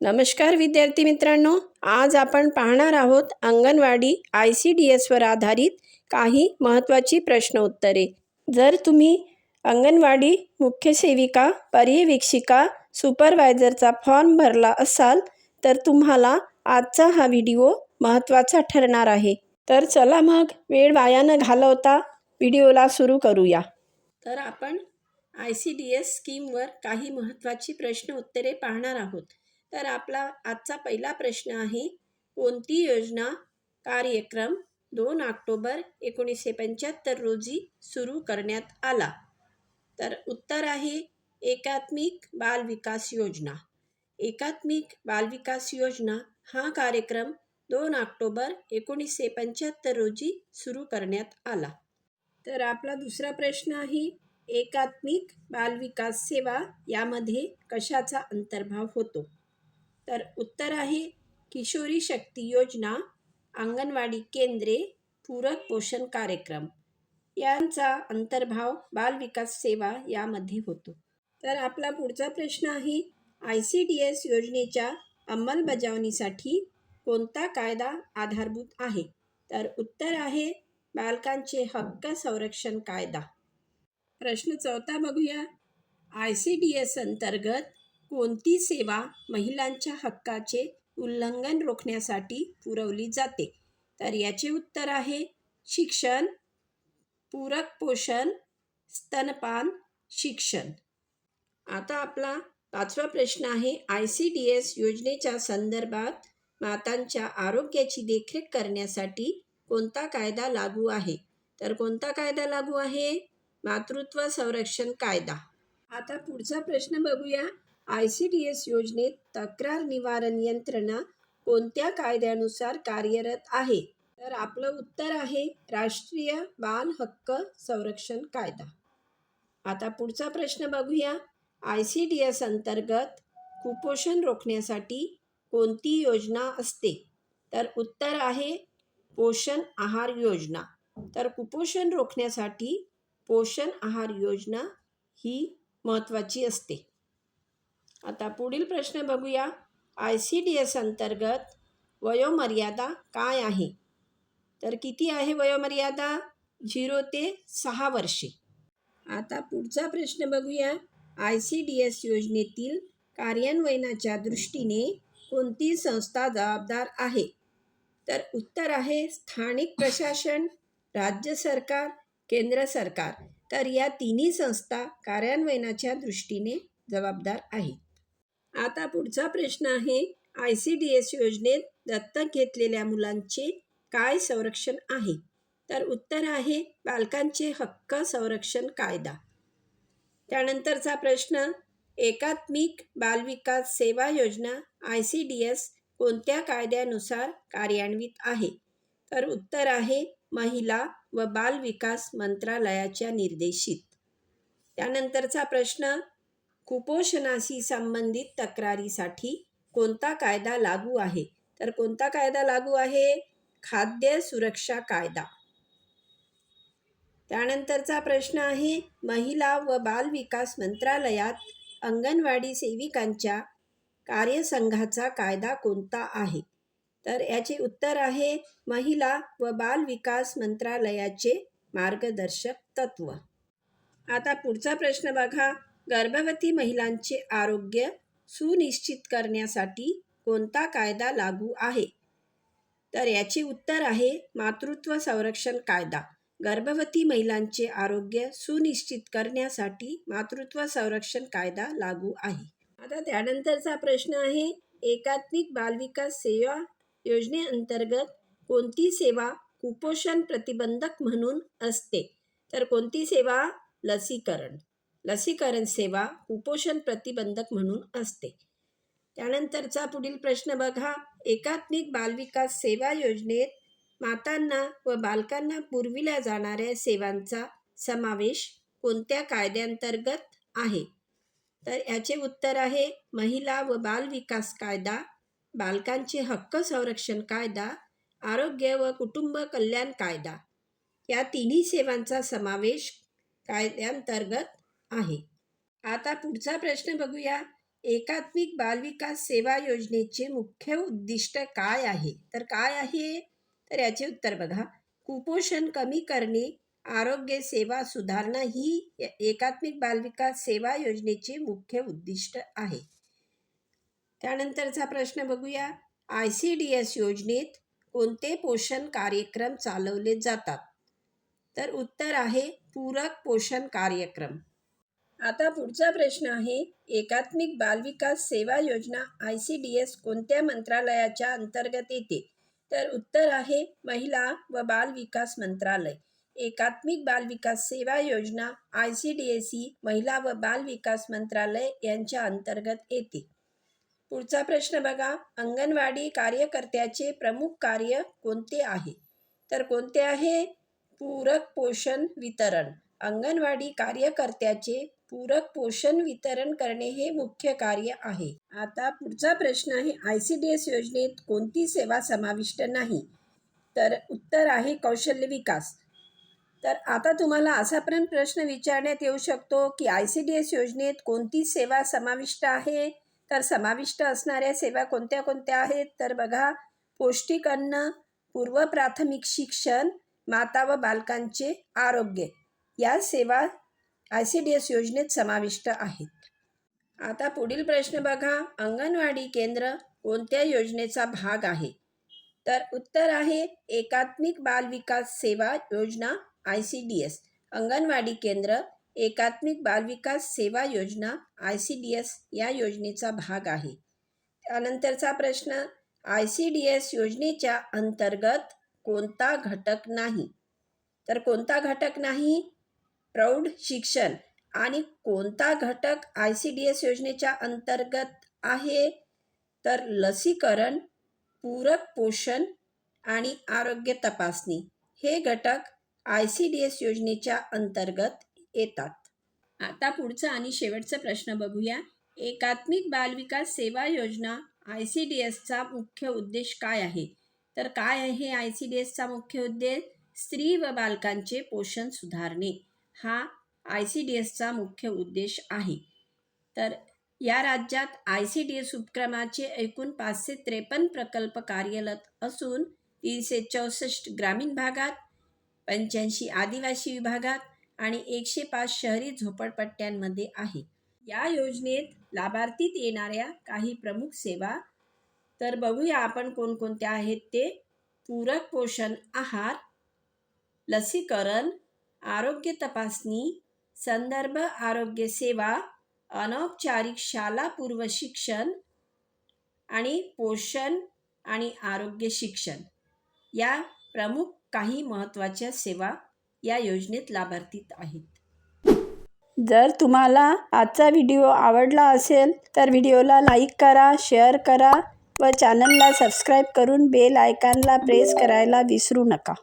नमस्कार विद्यार्थी मित्रांनो आज आपण पाहणार आहोत अंगणवाडी आय सी डी एसवर आधारित काही महत्त्वाची प्रश्न उत्तरे जर तुम्ही अंगणवाडी मुख्य सेविका पर्यवेक्षिका सुपरवायझरचा फॉर्म भरला असाल तर तुम्हाला आजचा हा व्हिडिओ महत्त्वाचा ठरणार आहे. तर चला मग वेळ वायानं घालवता व्हिडिओला सुरू करूया. तर आपण आय सी डी एस स्कीमवर काही महत्त्वाची प्रश्न उत्तरे पाहणार आहोत. तर आपला आजचा पहिला प्रश्न आहे कोणती योजना कार्यक्रम दोन ऑक्टोबर एकोणीसशे पंच्याहत्तर रोजी सुरू करण्यात आला? तर उत्तर आहे एकात्मिक बाल विकास योजना. एकात्मिक बाल विकास योजना हा कार्यक्रम दोन ऑक्टोबर एकोणीसशे पंच्याहत्तर रोजी सुरू करण्यात आला. तर आपला दुसरा प्रश्न आहे एकात्मिक बाल विकास सेवा यामध्ये कशाचा अंतर्भाव होतो? तर उत्तर आहे किशोरी शक्ती योजना अंगणवाडी केंद्रे पूरक पोषण कार्यक्रम. यांचा अंतर्भाव बालविकास सेवा यामध्ये होतो. तर आपला पुढचा प्रश्न आहे आय सी डी एस योजनेच्या अंमलबजावणीसाठी कोणता कायदा आधारभूत आहे? तर उत्तर आहे बालकांचे हक्क संरक्षण कायदा. प्रश्न चौथा बघूया. आय सी डी एस अंतर्गत कोणती सेवा महिलांच्या हक्काचे उल्लंघन रोखण्यासाठी पुरवली जाते? तर याचे उत्तर आहे शिक्षण पूरक पोषण स्तनपान शिक्षण. आता आपला पाचवा प्रश्न आहे आय सी डी एस योजनेच्या संदर्भात मातांच्या आरोग्याची देखरेख करण्यासाठी कोणता कायदा लागू आहे? तर कोणता कायदा लागू आहे? मातृत्व संरक्षण कायदा. आता पुढचा प्रश्न बघूया. आय सी डी एस योजनेत तक्रार निवारण यंत्रणा कोणत्या कायद्यानुसार कार्यरत आहे? तर आपलं उत्तर आहे राष्ट्रीय बाल हक्क संरक्षण कायदा. आता पुढचा प्रश्न बघूया. आय सी डी एस अंतर्गत कुपोषण रोखण्यासाठी कोणती योजना असते? तर उत्तर आहे पोषण आहार योजना. तर कुपोषण रोखण्यासाठी पोषण आहार योजना ही महत्त्वाची असते. आता पुढील प्रश्न बघूया. आय सी डी एस अंतर्गत वयोमर्यादा काय आहे? तर किती आहे वयोमर्यादा? झिरो ते सहा वर्षे. आता पुढचा प्रश्न बघूया. आय सी डी एस योजनेतील कार्यान्वयनाच्या दृष्टीने कोणती संस्था जबाबदार आहे? तर उत्तर आहे स्थानिक प्रशासन राज्य सरकार केंद्र सरकार. तर या तिन्ही संस्था कार्यान्वयनाच्या दृष्टीने जबाबदार आहेत. आता पुढचा प्रश्न आहे आय सी डी एस योजनेत दत्तक घेतलेल्या मुलांचे काय संरक्षण आहे? तर उत्तर आहे बालकांचे हक्क संरक्षण कायदा. त्यानंतरचा प्रश्न एकात्मिक बालविकास सेवा योजना आय सी डी एस कोणत्या कायद्यानुसार कार्यान्वित आहे? तर उत्तर आहे महिला व बाल विकास मंत्रालयाच्या निर्देशित. त्यानंतरचा प्रश्न कुपोषणाशी संबंधित तक्रारीसाठी कोणता कायदा लागू आहे? तर कोणता कायदा लागू आहे? खाद्य सुरक्षा कायदा. त्यानंतरचा प्रश्न आहे महिला व बाल विकास मंत्रालयात अंगणवाडी सेविकांच्या कार्यसंघाचा कायदा कोणता आहे? तर याचे उत्तर आहे महिला व बाल विकास मंत्रालयाचे मार्गदर्शक तत्व. आता पुढचा प्रश्न बघा. गर्भवती महिलांचे आरोग्य सुनिश्चित करण्यासाठी कोणता कायदा लागू आहे? तर याचे उत्तर आहे मातृत्व संरक्षण कायदा. गर्भवती महिलांचे आरोग्य सुनिश्चित करण्यासाठी मातृत्व संरक्षण कायदा लागू आहे. आता त्यानंतरचा प्रश्न आहे एकात्मिक बालविकास सेवा योजनेअंतर्गत कोणती सेवा कुपोषण प्रतिबंधक म्हणून असते? तर कोणती सेवा? लसीकरण. लसीकरण सेवा कुपोषण प्रतिबंधक म्हणून असते. त्यानंतरचा पुढील प्रश्न बघा. एकात्मिक बालविकास सेवा योजनेत मातांना व बालकांना पुरविल्या जाणाऱ्या सेवांचा समावेश कोणत्या कायद्यांतर्गत आहे? तर याचे उत्तर आहे महिला व बाल विकास कायदा बालकांचे हक्क संरक्षण कायदा आरोग्य व कुटुंब कल्याण कायदा. या तिन्ही सेवांचा समावेश कायद्यांतर्गत आहे. आता पुढचा प्रश्न बघूया. एकात्मिक बालविकास सेवा योजनेचे मुख्य उद्दिष्ट काय आहे? तर काय आहे? तर याचे उत्तर बघा. कुपोषण कमी करणे आरोग्य सेवा सुधारणा ही एकात्मिक बालविकास सेवा योजनेचे मुख्य उद्दिष्ट आहे. त्यानंतरचा प्रश्न बघूया. आय सी डी एस योजनेत कोणते पोषण कार्यक्रम चालवले जातात? तर उत्तर आहे पूरक पोषण कार्यक्रम. आता पुढचा प्रश्न आहे एकात्मिक बालविकास सेवा योजना आय सी डी एस कोणत्या मंत्रालयाच्या अंतर्गत येते? तर उत्तर आहे महिला व बाल विकास मंत्रालय. एकात्मिक बाल विकास सेवा योजना आय सी डी एस ही महिला व बाल विकास मंत्रालय यांच्या अंतर्गत येते. पुढचा प्रश्न बघा अंगणवाडी कार्यकर्त्याचे प्रमुख कार्य कोणते आहे? तर कोणते आहे? पूरक पोषण वितरण. अंगणवाडी कार्यकर्त्याचे पूरक पोषण वितरण करणे हे मुख्य कार्य आहे. आता पुढचा प्रश्न आहे आय सी डी एस योजनेत कोणती सेवा समाविष्ट नाही? तर उत्तर आहे कौशल्य विकास. तर आता तुम्हाला असा पण प्रश्न विचारण्यात येऊ शकतो की आय सी डी एस योजनेत कोणती सेवा समाविष्ट आहे? तर समाविष्ट असणाऱ्या सेवा कोणत्या कोणत्या आहेत? तर बघा पौष्टिक अन्न पूर्व प्राथमिक शिक्षण माता व बालकांचे आरोग्य. या सेवा आय सी डी एस योजनेत समाविष्ट आहेत. आता पुढील प्रश्न बघा अंगणवाडी केंद्र कोणत्या योजनेचा भाग आहे? तर उत्तर आहे एकात्मिक बाल विकास सेवा योजना I C D S. Anganwadi केंद्र एकात्मिक बाल विकास सेवा योजना आय सी डी एस या योजनेचा भाग आहे. त्यानंतरचा प्रश्न आय सी डी एस योजनेच्या अंतर्गत कोणता घटक नाही? तर कोणता घटक नाही? प्रौढ शिक्षण आणि कोणता घटक आय सी डी एस योजनेच्या अंतर्गत आहे? तर लसीकरण पूरक पोषण आणि आरोग्य तपासणी हे घटक आय सी डी एस योजनेच्या अंतर्गत येतात. आता पुढचा आणि शेवटचा प्रश्न बघूया. एकात्मिक बालविकास सेवा योजना आय सी डी एसचा मुख्य उद्देश काय आहे? तर काय आहे आय सी डी एसचा मुख्य उद्देश? स्त्री व बालकांचे पोषण सुधारणे. हा आय सी डी एसचा मुख्य उद्देश आहे. तर या राज्यात आय सी डी एस उपक्रमाचे एकूण पाचशे त्रेपन्न प्रकल्प कार्यरत असून तीनशे चौसष्ट ग्रामीण भागात पंच्याऐंशी आदिवासी विभागात आणि एकशे पाच शहरी झोपडपट्ट्यांमध्ये आहे. या योजनेत लाभार्थीत येणाऱ्या काही प्रमुख सेवा तर बघूया आपण कोणकोणत्या आहेत ते. पूरक पोषण आहार लसीकरण आरोग्य तपासणी संदर्भ आरोग्य सेवा अनौपचारिक शालापूर्व शिक्षण आणि पोषण आणि आरोग्य शिक्षण या प्रमुख काही महत्त्वाच्या सेवा या योजनेत लाभार्थीत आहेत. जर तुम्हाला आजचा व्हिडिओ आवडला असेल तर व्हिडिओला लाईक करा शेअर करा व चॅनलला सबस्क्राईब करून बेल आयकॉनला प्रेस करायला विसरू नका.